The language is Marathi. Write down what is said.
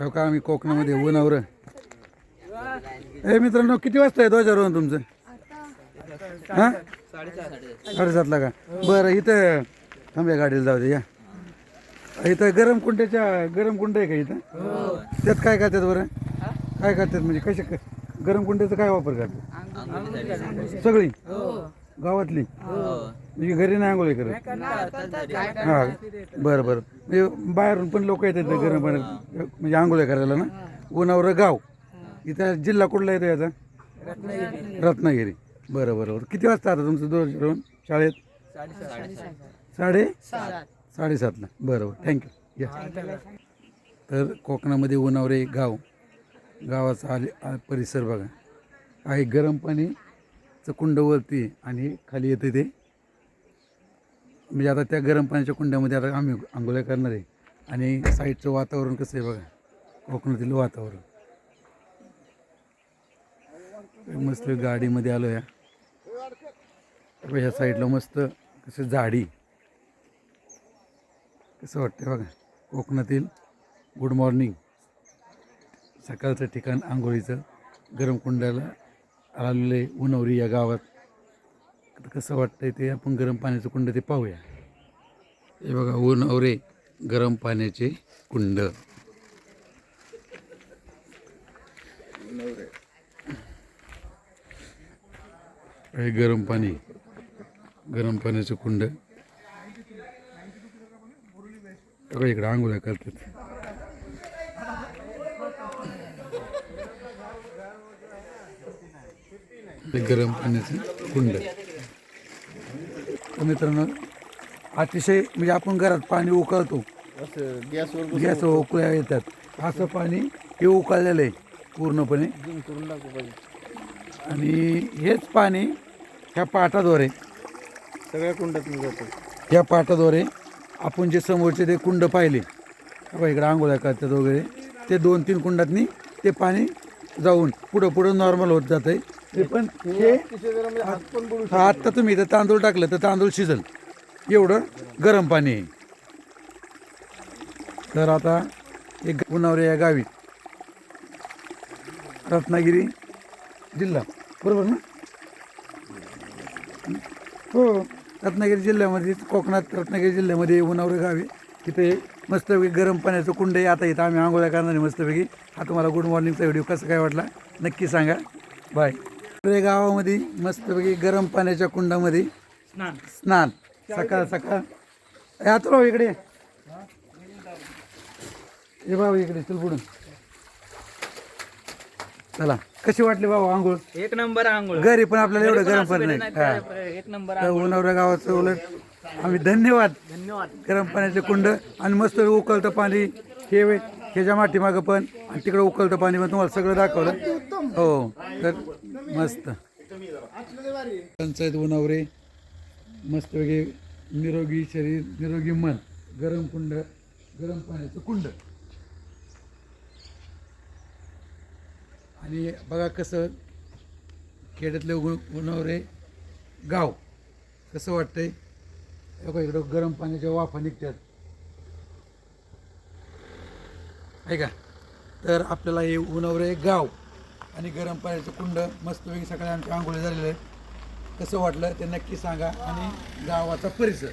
हो का आम्ही कोकणामध्ये उन्हावर ए मित्रांनो किती वाजता आहे ध्वजारोहण तुमचं? हां? साडेसातला का? बरं इथं थांब्या गाडीला जाऊ दे या. इथं गरम कुंड्याच्या गरम कुंड आहे का इथं? त्यात काय करतात बरं? काय करतात म्हणजे कसे क- गरम कुंड्याचा काय वापर करतात? सगळी? गावातली? म्हणजे घरी नाही आंघोळी करत? हा बरं बरं. म्हणजे बाहेरून पण लोक येतात ना गरम पाण्यात म्हणजे आंघोळ्या करायला ना? उन्हावर गाव. इथं जिल्हा कुठला येतो याचा? रत्नागिरी. बरं बरं बरं. किती वाजता आता तुमचं दोन जेवण? शाळेत? साडे? साडेसातला. बरं बरं. थँक्यू या. तर कोकणामध्ये उन्हावरे गाव. गावाचा आले परिसर बघा. आहे गरम पाणीचं कुंड वरती आहे आणि खाली येते ते. म्हणजे आता त्या गरम पाण्याच्या कुंड्यामध्ये आता आम्ही आंघोळ्या करणार आहे. आणि साईडचं वातावरण कसं आहे बघा. कोकणातील वातावरण. मस्त गाडीमध्ये आलो या. ह्या साईडला मस्त कसं झाडी. कसं वाटतं बघा. कोकणातील गुड मॉर्निंग सकाळचं ठिकाण आंघोळीचं. गरम कुंड्याला आलेले उनवरी या गावात. आता कसं वाटतंय ते आपण गरम पाण्याचं कुंड ते पाहूया. हे बघा ऊन अवरे गरम पाण्याचे कुंड. हे गरम पाणी गरम पाण्याचं कुंड. बघा इकडे आंघोळ्या करतात. गरम पाण्याचं कुंड. तर मित्रांनो अतिशय म्हणजे आपण घरात पाणी उकळतो. असं गॅसवर गॅस उकळ्या येतात. असं पाणी हे उकळलेलं आहे पूर्णपणे. बसून करून टाकू पाहिजे. आणि हेच पाणी ह्या पाटाद्वारे सगळ्या कुंडात जातो. या पाटाद्वारे आपण जे समोरचे ते कुंड पाहिले बघा इकडे आंघोळ्या करतात वगैरे ते दोन तीन कुंडातनी ते पाणी जाऊन पुढं पुढं नॉर्मल होत जात आहे ते पण हे आत्ता तुम्ही इथं तांदूळ टाकलं तर तांदूळ शिजल. एवढं गरम पाणी आहे. तर आता एक पुनावरे या गावी रत्नागिरी जिल्हा. बरोबर ना? हो रत्नागिरी जिल्ह्यामध्ये कोकणात रत्नागिरी जिल्ह्यामध्ये उन्हावरे गावी. तिथे मस्तपैकी गरम पाण्याचं कुंड आहे. आता इथं आम्ही आंघोळ्या करणार आहे मस्तपैकी. हा तुम्हाला गुड मॉर्निंगचा व्हिडिओ कसं काय वाटला? नक्की सांगा. बाय आपल्या गावामध्ये मस्तपैकी गरम पाण्याच्या कुंडामध्ये स्नान. सकाळ सकाळ. ए, आतुराव इकडे. ये बाबा इकडे चल पुढून. चला. कशी वाटली बाबा आंघोळ? एक नंबर आंघोळ. घरी पण आपल्याला एवढं गरम पण नाही. हा. एक नंबर तर उन्हावऱ्या गावाचं उलट आम्ही धन्यवाद. धन्यवाद. गरम पाण्याचे कुंड आणि मस्त उकळतं पाणी. हे वे- ह्याच्या माठीमागं पण आणि तिकडं उकळतं पाणी पण तुम्हाला सगळं दाखवलं. हो. तर मस्त. पंचायत उन्हावरे वेगळे निरोगी शरीर निरोगी मन गरम कुंड गरम पाण्याचं कुंड. आणि बघा कसं खेड्यातले उन्हावरे गाव कसं वाटतंय? बघा इकडं गरम पाण्याच्या वाफा निघतात. आहे का? तर आपल्याला हे उन्हावरे गाव आणि गरम पाण्याचं कुंड मस्तपैकी सकाळी आमच्या आंघोळी झालेलं आहे कसं वाटलं ते नक्की सांगा आणि गावाचा परिसर.